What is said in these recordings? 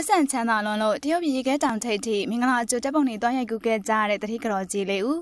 ပတ်စံချမ်းသာလွန်လို့တရုတ်ပြည်ရေခဲတောင်ထိပ်ထိမင်္ဂလာအကျိုးတပ်ပုံတွေတွားရိုက်ကူခဲ့ကြရတဲ့တတိကတော်ကြီးလေးဦး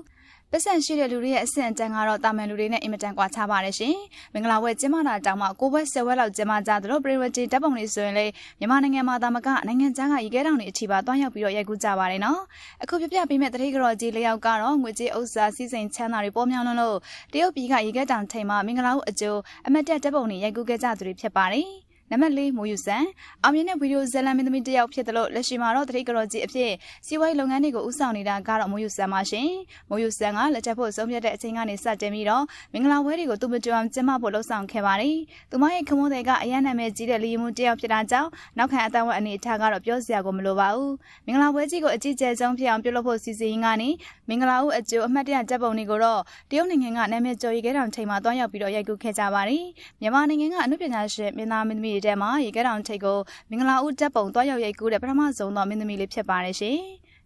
ပတ်စံရှိတဲ့လူတွေရဲ့အဆင့်အတန်းကတော့တာမန်လူတွေနဲ့အင်မတန်ကွာခြားပါတယ်ရှင်။မင်္ဂလာဝဲကျင်းပတာတောင်မှကိုဘွဲဆယ်ဝဲလောက်ကျင်းပကြသလိုပရိဝတီတပ်ပုံတွေဆိုရင်လေမြန်မာနိုင်ငံမှာတာမကနိုင်ငံခြားကရေခဲတောင်တွေအချီပါတွားရောက်ပြီးတော့ရိုက်ကူးကြပါတယ်နော်။အခုပြပြပေးမဲ့တတိကတော်ကြီးလေးယောက်ကတော့ငွေကြေးဥစ္စာစီစဉ်ချမ်းသာတွေပေါ်များလွန်းလို့တရုတ်ပြည်ကရေခဲတောင်ထိပ်မှာမင်္ဂလာဦးအကျိုးအမတ်တက်တပ်ပုံတွေရိုက်ကူးခဲ့ကြသူတွေဖြစ်ပါတယ်။ နံပါတ်၄မိုးယူဆန်အောင်မြင်တဲ့ဗီဒီယိုဇက်လန်မင်းသမီးတစ်ယောက်ဖြစ်တယ်လို့လက်ရှိမှာတော့တတိကတော်ကြီးအဖြစ်စီးပွားရေးလုပ်ငန်းတွေကိုဦးဆောင်နေတာကတော့မိုးယူဆန်ပါရှင်မိုးယူဆန်ကလက်ချက်ဖို့ဆုံးဖြတ်တဲ့အချိန်ကနေစတင်ပြီးတော့မင်္ဂလာပွဲတွေကိုသူမကြွအောင်ကျင်းပဖို့လှုံ့ဆော်ခဲ့ပါတယ်သူမရဲ့ခမွန်းတွေကအရန်နာမည်ကြီးတဲ့လီယမှုတစ်ယောက်ဖြစ်တာကြောင့်နောက်ခံအတန်းဝက်အနေအထားကတော့ပြောစရာကိုမလိုပါဘူးမင်္ဂလာပွဲကြီးကိုအကြီးကျယ်ဆုံးဖြစ်အောင်ပြုလုပ်ဖို့စီစဉ်ရင်းကနေမင်္ဂလာဦးအကျိုးအမှတ်တရတပ်ပုံတွေကိုတော့တရုတ်နိုင်ငံကနာမည်ကျော်ရီခဲတောင်ချိန်မှာတွားရောက်ပြီးတော့ရိုက်ကူးခဲ့ကြပါတယ်မြန်မာနိုင်ငံကအမှုပညာရှင်မင်းသားမင်းသမီးတွေထဲမှာရေခဲတောင်ထိပ်ကိုမင်္ဂလာဦးတပ်ပုံတွားရောက်ရိုက်ကူးတဲ့ပထမဆုံးသောမင်းသမီးလေးဖြစ်ပါတယ်ရှင်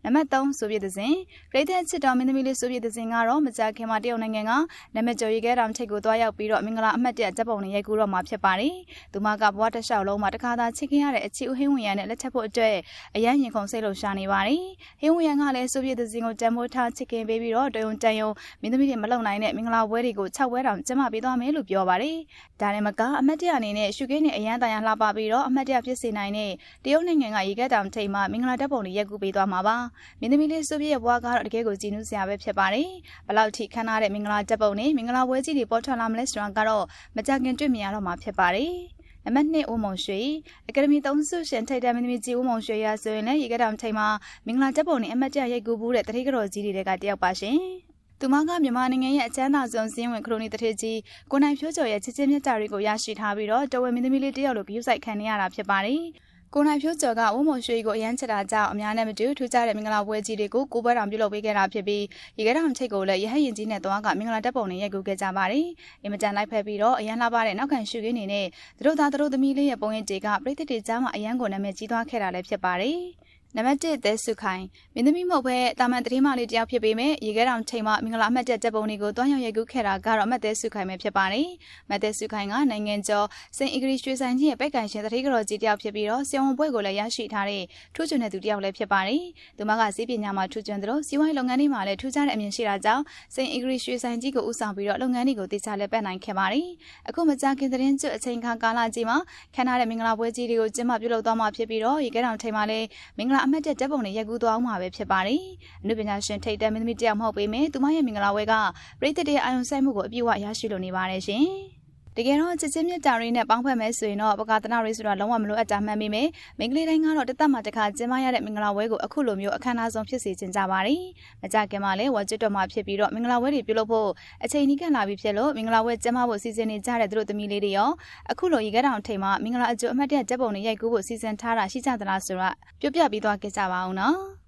နံပါတ်3ဆိုဗီယက်သစဉ်ဂရိတ်တဲ့ချစ်တော်မင်းသမီးလေးဆိုဗီယက်သစဉ်ကတော့မကြာခင်မှာတရုတ်နိုင်ငံကနာမည်ကျော်ရေခဲတောင်ထိပ်ကိုတွားရောက်ပြီးတော့မင်္ဂလာအမှတ်တရတပ်ပုံနဲ့ရိုက်ကူးတော့မှာဖြစ်ပါတယ်။သူမကဘဝတစ်လျှောက်လုံးမှာတခါသာချစ်ခင်ရတဲ့အချီဦးဟင်းဝင်ရနဲ့လက်ချက်ဖို့အတွက်အရန်ရင်ခုန်စိတ်လှုပ်ရှားနေပါတယ်။ဟင်းဝင်ရကလည်းဆိုဗီယက်သစဉ်ကိုတန်ဖိုးထားချစ်ခင်ပေးပြီးတော့တယုံတန်ယုံမင်းသမီးတွေမလုံနိုင်တဲ့မင်္ဂလာပွဲတွေကို6ပွဲတောင်ကျင်းပပေးသွားမယ်လို့ပြောပါတယ်။ဒါနဲ့မကအမှတ်တရအနေနဲ့ရှုခင်းနဲ့အရန်တန်ရလှပပြီးတော့အမှတ်တရဖြစ်စေနိုင်တဲ့တရုတ်နိုင်ငံကရေခဲတောင်ထိပ်မှာမင်္ဂလာတပ်ပုံတွေရိုက်ကူးပေးသွားမှာပါ။မင်းသမီးလေးဆိုဗီယက်ဘွားကတော့တကယ်ကိုကြည်နူးစရာပဲဖြစ်ပါတယ်။ဘလောက်ထိခမ်းနားတဲ့မင်္ဂလာတပ်ပုံနဲ့မင်္ဂလာပွဲကြီးတွေပေါ်ထွက်လာမလဲဆိုတာကတော့မကြခင်တွေ့မြင်ရတော့မှာဖြစ်ပါတယ်။နံပါတ်2ဦးမုံရွှေအကယ်ဒမီသုံးစုရှင်ထိတ်တဲ့မင်းသမီးကြီးဦးမုံရွှေရဆိုရင်လည်းရေကတောင်ထိန်မှာမင်္ဂလာတပ်ပုံနဲ့အမတ်တရရိုက်ကူးဘူးတဲ့တတိကတော်ကြီးတွေကတယောက်ပါရှင်။သူမကမြန်မာနိုင်ငံရဲ့အချမ်းသာဆုံးစင်းဝင်ခရိုနီတထေကြီးကိုနိုင်ဖြိုးကျော်ရဲ့ချစ်ချင်းမြတ်တာတွေကိုရရှိထားပြီးတော့တဝဲမင်းသမီးလေးတယောက်လိုဂရုစိုက်ခံနေရတာဖြစ်ပါတယ်။ ကိုနိုင်ဖြိုးကျော်ကဝုံမုံရွှေကိုအရန်ချတာကြောင့်အများနဲ့မတူထူးခြားတဲ့မင်္ဂလာပွဲကြီးတွေကိုကိုပွဲတော်ပြုလုပ်ပေးခဲ့တာဖြစ်ပြီးရေခဲတောင်ချိတ်ကိုလည်းရဟရင်ကြီးနဲ့သွားကမင်္ဂလာတပ်ပုံနဲ့ရိုက်ကူးခဲ့ကြပါတယ်။အင်မတန်လိုက်ဖက်ပြီးတော့အရန်လာပါတဲ့နောက်ခံရှုခင်းနေနဲ့သူတို့သားသူတို့သမီးလေးရဲ့ပုံရိပ်တွေကပြည်သက်တွေကြားမှာအရန်ကိုနာမည်ကြီးသွားခဲ့တာလည်းဖြစ်ပါတယ်။ နံပါတ်1သဲစုခိုင်မင်းသမီးမဟုတ်ဘဲတာမန်တတိမလေးတယောက်ဖြစ်ပေမဲ့ရေခဲတောင်ချိန်မှာမင်္ဂလာအမှတ်တက်တက်ပုံတွေကိုတွန်းရောက်ရိုက်ကူးခဲ့တာကတော့မတ်သဲစုခိုင်ပဲဖြစ်ပါတယ်။မတ်သဲစုခိုင်ကနိုင်ငံကျော်စင်အီဂရီရွှေဆိုင်ကြီးရဲ့ပက်ကန်ရှင်တတိကတော်ကြီးတယောက်ဖြစ်ပြီးတော့ဆီယုံဘွဲကိုလည်းရရှိထားတဲ့ထူးချွန်တဲ့သူတယောက်လည်းဖြစ်ပါတယ်။သူမကစီးပညာမှာထူးချွန်သလိုစီးပွားရေးလုပ်ငန်းတွေမှာလည်းထူးခြားတဲ့အမြင်ရှိတာကြောင့်စင်အီဂရီရွှေဆိုင်ကြီးကိုဦးဆောင်ပြီးတော့လုပ်ငန်းတွေကိုတည်ချလက်ပတ်နိုင်ခဲ့ပါတယ်။အခုမကြာခင်သတင်းကျွတ်အချိန်ခါကာလကြီးမှာခမ်းနားတဲ့မင်္ဂလာပွဲကြီးတွေကိုကျင်းပပြုလုပ်သွားမှာဖြစ်ပြီးတော့ရေခဲတောင်ချိန်မှာလည်းမင်္ဂလာအမှတ်တက်တက်ပုံတွေရိုက်ကူးသွားအောင်မှာပဲဖြစ်ပါတယ်။အနုပညာရှင်ထိတ်တဲမင်းသမီးတယောက်မဟုတ်ပေမဲ့သူမရဲ့မင်္ဂလာပွဲကပြည်သက်တဲ့အာယုံဆိုင်မှုကိုအပြည့်အဝရရှိလိုနေပါတယ်ရှင်။ တကယ်တော့ချစ်ချင်းမြတ်တာတွေနဲ့ပေါင်းဖက်မဲဆိုရင်တော့ပကာသနာတွေဆိုတာလုံးဝမလိုအပ်တာမှန်ပေမဲ့မိန်းကလေးတိုင်းကတော့တသက်မှတစ်ခါကျင်းပရတဲ့မင်္ဂလာပွဲကိုအခုလိုမျိုးအခမ်းအနားဆုံးဖြစ်စေချင်ကြပါတယ်။မကြခင်မှာလည်းဝါကျွတ်တော်မှာဖြစ်ပြီးတော့မင်္ဂလာပွဲတွေပြုလုပ်ဖို့အချိန်ကြီးကလာပြီဖြစ်လို့မင်္ဂလာပွဲကျင်းပဖို့စီစဉ်နေကြတဲ့သူတို့သမီးလေးတွေရောအခုလိုရေခဲတောင်ထိန်မှာမင်္ဂလာအကျိုးအမှတ်တရဓာတ်ပုံတွေရိုက်ကူးဖို့စီစဉ်ထားတာရှိကြသလားဆိုတော့ပြပြပြီးသွားကြပါအောင်နော်။